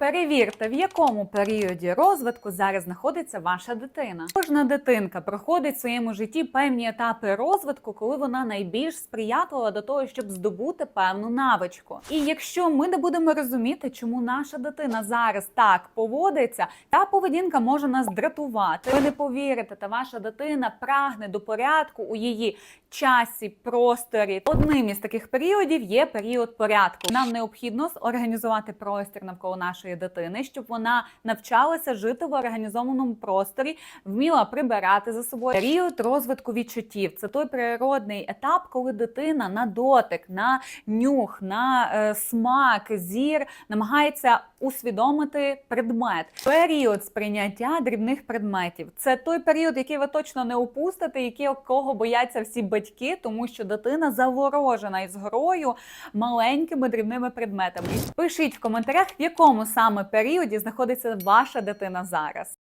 Перевірте, в якому періоді розвитку зараз знаходиться ваша дитина. Кожна дитинка проходить в своєму житті певні етапи розвитку, коли вона найбільш сприятлива до того, щоб здобути певну навичку. І якщо ми не будемо розуміти, чому наша дитина зараз так поводиться, та поведінка може нас дратувати. Ви не повірите, та ваша дитина прагне до порядку у її часі, просторі. Одним із таких періодів є період порядку. Нам необхідно організувати простір навколо нашої дитини, щоб вона навчалася жити в організованому просторі, вміла прибирати за собою. Період розвитку відчуттів це той природний етап, коли дитина на дотик, на нюх, на е, смак, зір намагається усвідомити предмет. Період сприйняття дрібних предметів це той період, який ви точно не упустите, якого бояться всі батьки, тому що дитина заворожена із грою маленькими дрібними предметами. Пишіть в коментарях, в якому саме періоді знаходиться ваша дитина зараз.